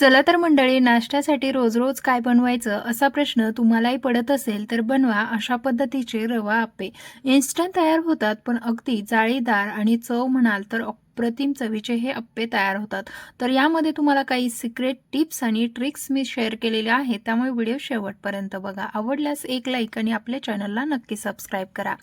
चला तर मंडळी नाश्त्यासाठी रोज रोज काय बनवायचं असा प्रश्न तुम्हालाही पडत असेल तर बनवा अशा पद्धतीचे रवा आप्पे. इन्स्टंट तयार होतात पण अगदी जाळीदार आणि चव म्हणाल तर अप्रतिम चवीचे हे अप्पे तयार होतात. तर यामध्ये तुम्हाला काही सिक्रेट टिप्स आणि ट्रिक्स मी शेअर केलेल्या आहेत. त्यामुळे व्हिडिओ शेवटपर्यंत बघा. आवडल्यास एक लाईक आणि आपल्या चॅनलला नक्की सबस्क्राईब करा.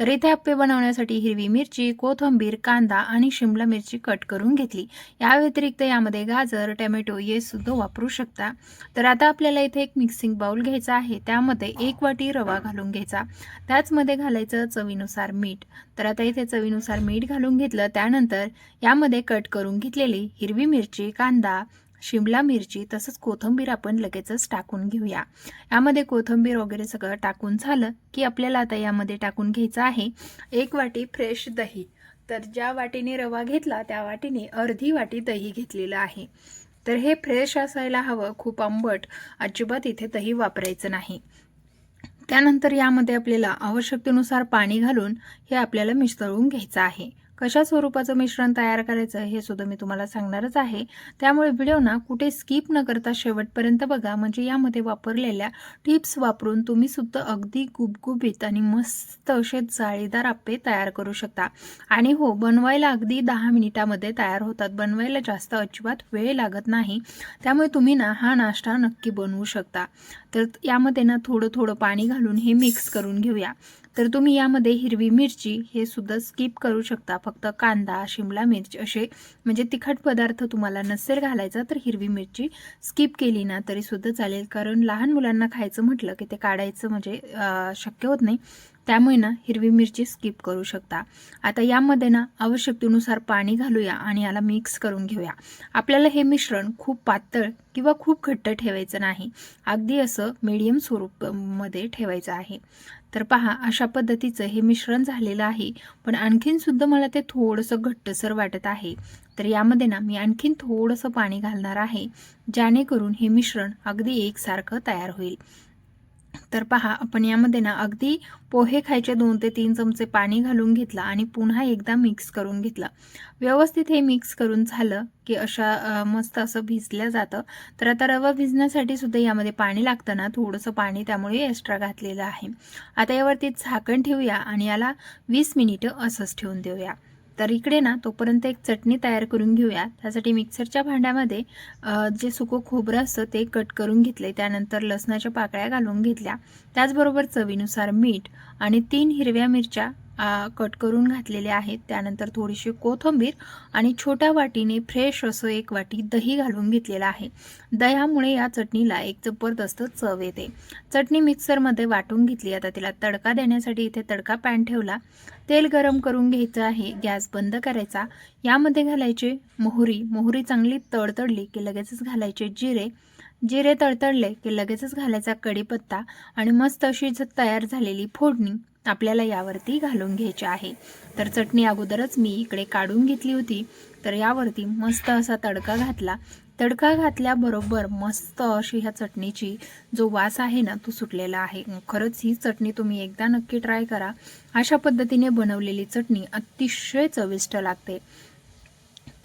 तर इथे अप्पे बनवण्यासाठी हिरवी मिरची कोथिंबीर कांदा आणि शिमला मिरची कट करून घेतली. या व्यतिरिक्त यामध्ये गाजर टमॅटो हे सुद्धा वापरू शकता. तर आता आपल्याला इथे एक मिक्सिंग बाउल घ्यायचा आहे. त्यामध्ये एक वाटी रवा घालून घ्यायचा. त्याचमध्ये घालायचं चवीनुसार मीठ. तर आता इथे चवीनुसार मीठ घालून घेतलं. त्यानंतर यामध्ये कट करून घेतलेली हिरवी मिरची कांदा शिमला मिरची तसंच कोथिंबीर आपण लगेचच टाकून घेऊया. यामध्ये कोथिंबीर वगैरे सगळं टाकून झालं की आपल्याला आता यामध्ये टाकून घ्यायचं आहे एक वाटी फ्रेश दही. तर ज्या वाटीने रवा घेतला त्या वाटीने अर्धी वाटी दही घेतलेलं आहे. तर हे फ्रेश असायला हवं खूप आंबट. अजिबात इथे दही वापरायचं नाही. त्यानंतर यामध्ये आपल्याला आवश्यकतेनुसार पाणी घालून हे आपल्याला मिसळून घ्यायचं आहे. कशा स्वरूपाचं मिश्रण तयार करायचं हे सुद्धा मी तुम्हाला सांगणारच आहे. त्यामुळे व्हिडिओ ना कुठे स्किप न करता शेवटपर्यंत बघा. म्हणजे यामध्ये वापरलेल्या टिप्स वापरून तुम्ही सुद्धा अगदी गुबगुबीत आणि मस्त असे जाळीदार आप्पे तयार करू शकता. आणि हो बनवायला अगदी दहा मिनिटामध्ये तयार होतात. बनवायला जास्त अजिबात वेळ लागत नाही. त्यामुळे तुम्ही ना हा नाश्ता नक्की बनवू शकता. तर यामध्ये ना थोडं थोडं पाणी घालून हे मिक्स करून घेऊया. तर तुम्ही यामध्ये हिरवी मिरची हे सुद्धा स्किप करू शकता. फक्त कांदा शिमला मिरची असे म्हणजे तिखट पदार्थ तुम्हाला नसेल घालायचा तर हिरवी मिरची स्किप केली ना तरी सुद्धा चालेल. कारण लहान मुलांना खायचं म्हटलं की ते काढायचं म्हणजे शक्य होत नाही. त्यामुळे ना हिरवी मिरची स्किप करू शकता. आता यामध्ये ना आवश्यकतेनुसार पाणी घालूया आणि याला मिक्स करून घेऊया. आपल्याला हे मिश्रण खूप पातळ किंवा खूप घट्ट ठेवायचं नाही. अगदी असं मीडियम स्वरूपमध्ये ठेवायचं आहे. तर पहा अशा पद्धतीचं हे मिश्रण झालेलं आहे. पण आणखीन सुद्धा मला ते थोडंसं घट्टसर वाटत आहे. तर यामध्ये ना मी आणखीन थोडंसं पाणी घालणार आहे जेणेकरून हे मिश्रण अगदी एकसारखं तयार होईल. तर पहा आपण यामध्ये ना अगदी पोहे खायचे दोन ते तीन चमचे पाणी घालून घेतला आणि पुन्हा एकदा मिक्स करून घेतलं. व्यवस्थित हे मिक्स करून झालं की अशा मस्त असं भिजलं जातं. तर आता रवा भिजण्यासाठी सुद्धा यामध्ये पाणी लागतं ना थोडंसं पाणी त्यामुळे एक्स्ट्रा घातलेलं आहे. आता यावरती झाकण ठेवूया आणि याला वीस मिनिटं असंच ठेवून देऊया. तर इकडे ना तोपर्यंत एक चटणी तयार करून घेऊया. त्यासाठी मिक्सरच्या भांड्यामध्ये जे सुकं खोबरं असतं ते कट करून घेतले त्यानंतर लसणाच्या पाकळ्या घालून घेतल्या. त्याचबरोबर चवीनुसार मीठ आणि तीन हिरव्या मिरच्या कट करून घातलेले आहेत. त्यानंतर थोडीशी कोथिंबीर आणि छोट्या वाटीने फ्रेश असं एक वाटी दही घालून घेतलेलं आहे. दह्यामुळे या चटणीला एक जबरदस्त चव येते. चटणी मिक्सरमध्ये वाटून घेतली. आता तिला तडका देण्यासाठी इथे तडका पॅन ठेवला. तेल गरम करून घ्यायचं आहे. गॅस बंद करायचा. यामध्ये घालायचे मोहरी. मोहरी चांगली तडतडली की लगेचच घालायचे जिरे. जिरे तडतडले की लगेचच घालायचा कढीपत्ता आणि मस्त अशी तयार झालेली फोडणी. आपल्याला यावरती घालून घ्यायची आहे. तर चटणी अगोदरच मी इकडे काढून घेतली होती. तर यावरती मस्त असा तडका घातला. तडका घातल्याबरोबर मस्त अशी ह्या चटणीची जो वास आहे ना तो सुटलेला आहे. खरंच ही चटणी तुम्ही एकदा नक्की ट्राय करा. अशा पद्धतीने बनवलेली चटणी अतिशय चविष्ट लागते.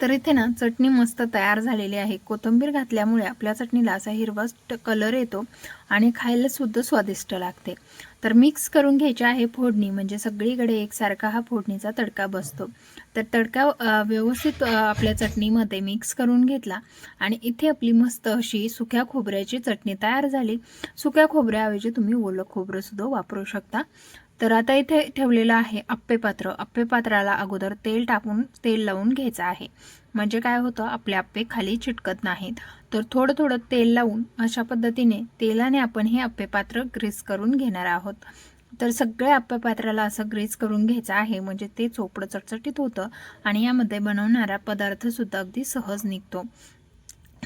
तर इथे ना चटणी मस्त तयार झालेली आहे. कोथिंबीर घातल्यामुळे आपल्या चटणीला असा हिरवा कलर येतो आणि खायला सुद्धा स्वादिष्ट लागते. तर मिक्स करून घ्यायची आहे फोडणी म्हणजे सगळीकडे एकसारखा हा फोडणीचा तडका बसतो. तर तडका व्यवस्थित आपल्या चटणीमध्ये मिक्स करून घेतला आणि इथे आपली मस्त अशी सुक्या खोबऱ्याची चटणी तयार झाली. सुक्या खोबऱ्याऐवजी तुम्ही ओलं खोबरंसुद्धा वापरू शकता. तर आता इथे ठेवलेलं आहे अप्पे पात्र अप्पे पात्राला अगोदर तेल टाकून तेल लावून घ्यायचं आहे. म्हणजे काय होतं? आपले अप्पे खाली चिटकत नाहीत. तर थोडं थोडं तेल लावून अशा पद्धतीने तेलाने आपण हे अप्पे पात्र ग्रीस करून घेणार आहोत. तर सगळ्या अप्पे पात्राला असं ग्रीस करून घ्यायचं आहे. म्हणजे ते चोपडं चटचटीत होतं आणि यामध्ये बनवणारा पदार्थसुद्धा अगदी सहज निघतो.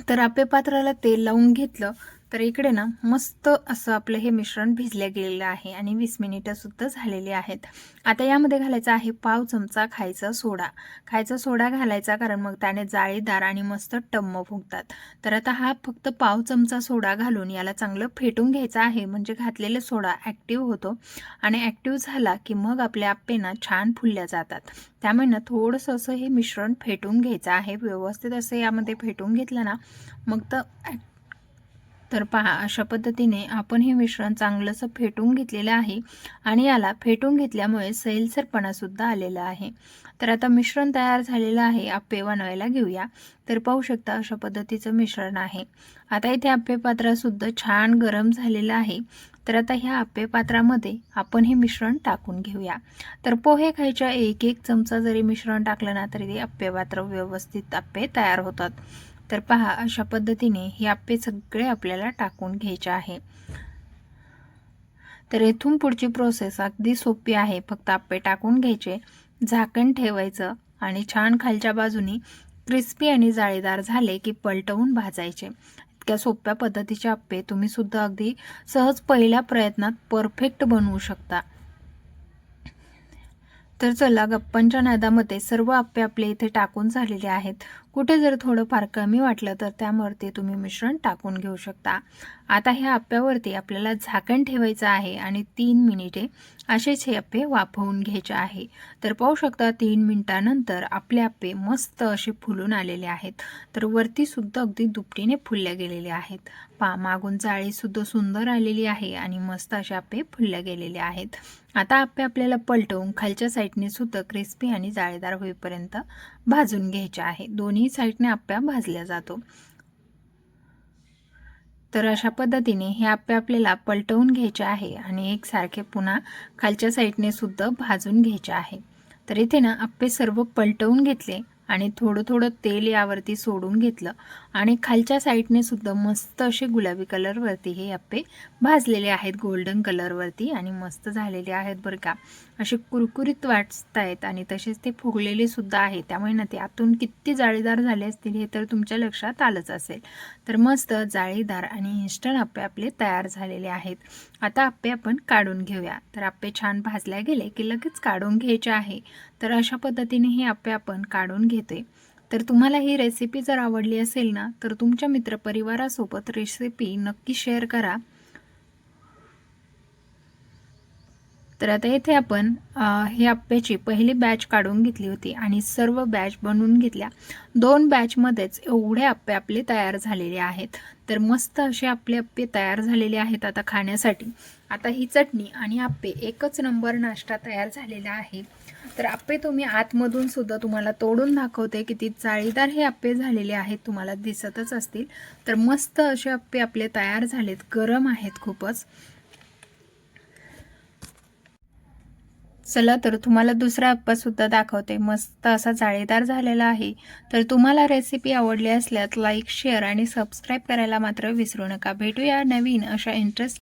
तर अप्पे पात्राला तेल लावून घेतलं तर इकडे ना मस्त असं आपलं हे मिश्रण भिजलं गेलेलं आहे आणि वीस मिनिटंसुद्धा झालेली आहेत. आता यामध्ये घालायचा आहे पाव चमचा खायचा सोडा. खायचा सोडा घालायचा कारण मग त्याने जाळीदार आणि मस्त टम्म फुगतात. तर आता हा फक्त पाव चमचा सोडा घालून याला चांगलं फेटून घ्यायचा आहे. म्हणजे घातलेलं सोडा ॲक्टिव्ह होतो आणि ॲक्टिव्ह झाला की मग आपल्या आप्पेना छान फुलल्या जातात. त्यामुळे ना थोडंसं असं हे मिश्रण फेटून घ्यायचं आहे. व्यवस्थित असं यामध्ये फेटून घेतलं ना मग तर तर पहा अशा पद्धतीने आपण हे मिश्रण चांगलंसं फेटून घेतलेलं आहे आणि याला फेटून घेतल्यामुळे सैलसरपणासुद्धा आलेला आहे. तर आता मिश्रण तयार झालेलं आहे आप्पे बनवायला घेऊया. तर पाहू शकता अशा पद्धतीचं मिश्रण आहे. आता इथे आप्पे पात्रासुद्धा छान गरम झालेलं आहे. तर आता ह्या आप्पे पात्रामध्ये आपण हे मिश्रण टाकून घेऊया. तर पोहे खायच्या एक एक चमचा जरी मिश्रण टाकलं ना तरी ते आप्पे पात्र व्यवस्थित आप्पे तयार होतात. तर पहा अशा पद्धतीने हे आप्पे सगळे आपल्याला टाकून घ्यायचे आहे. तर येथून पुढची प्रोसेस अगदी सोपी आहे. फक्त आप्पे टाकून घ्यायचे झाकण ठेवायचं आणि छान खालच्या बाजूनी क्रिस्पी आणि जाळीदार झाले की पलटवून भाजायचे. इतक्या सोप्या पद्धतीचे आप्पे तुम्ही सुद्धा अगदी सहज पहिल्या प्रयत्नात परफेक्ट बनवू शकता. तर चला गप्पांच्या नादामध्ये सर्व आप्पे आपले इथे टाकून झालेले आहेत. कुठे जर थोडंफार कमी वाटलं तर त्यावरती तुम्ही मिश्रण टाकून घेऊ शकता. आता ह्या आप्यावरती आपल्याला झाकण ठेवायचं आहे आणि तीन मिनिटे असेच हे आप्पे वाफवून घ्यायचे आहे. तर पाहू शकता तीन मिनिटानंतर आपले आप्पे मस्त असे फुलून आलेले आहेत. तर वरती सुद्धा अगदी दुपटीने फुलल्या गेलेले आहेत. पा मागून जाळीसुद्धा सुंदर आलेली आहे आणि मस्त असे आप्पे फुलल्या गेलेले आहेत. आता आप्पे आपल्याला पलटवून खालच्या साईडने सुद्धा क्रिस्पी आणि जाळीदार होईपर्यंत भाजून घ्यायचे आहे. दोन्ही साईडने आप्या भाजल्या जातो. तर अशा पद्धतीने हे आप्या आपल्याला पलटवून घ्यायचे आहे आणि एकसारखे पुन्हा खालच्या साईडने सुद्धा भाजून घ्यायचे आहे. तर इथे ना आप्पे सर्व पलटवून घेतले आणि थोडं थोडं तेल यावरती सोडून घेतलं. आणि खालच्या साईडने सुद्धा मस्त असे गुलाबी कलरवरती हे आप्पे भाजलेले आहेत गोल्डन कलरवरती आणि मस्त झालेले आहेत बरं का. असे कुरकुरीत वाटत आहेत आणि तसेच ते फुगलेले सुद्धा आहे त्यामुळे ना ते आतून किती जाळीदार झाले असतील हे तर तुमच्या लक्षात आलंच असेल. तर मस्त जाळीदार आणि इन्स्टंट आप्पे आपले तयार झालेले आहेत. आता आप्पे आपण काढून घेऊया. तर आप्पे छान भाजल्या गेले की लगेच काढून घ्यायचे आहे. तर अशा पद्धतीने हे आप्पे आपण काढून घेतोय. तर तुम्हाला ही रेसिपी जर आवडली असेल ना तर तुमच्या मित्रपरिवारासोबत रेसिपी नक्की शेअर करा. तर आता येथे आपण हे आप्याची पहिली बॅच काढून घेतली होती आणि सर्व बॅच बनवून घेतल्या. दोन बॅचमध्येच एवढे आप्पे आपले तयार झालेले आहेत. तर मस्त असे आपले आप्पे तयार झालेले आहेत आता खाण्यासाठी. आता ही चटणी आणि आप्पे एकच नंबर नाश्ता तयार झालेला आहे. तर आप्पे तुम्ही आतमधून सुद्धा तुम्हाला तोडून दाखवते किती चाळीदार हे आप्पे झालेले आहेत तुम्हाला दिसतच असतील. तर मस्त असे आप्पे आपले तयार झालेत. गरम आहेत खूपच. चला तर तुम्हाला दुसरा सुद्धा दाखवते. मस्त असा जाळीदार झालेला आहे. तर तुम्हाला रेसिपी आवडली असल्यास लाईक शेअर आणि सबस्क्राईब करायला मात्र विसरू नका. भेटूया नवीन अशा इंटरेस्ट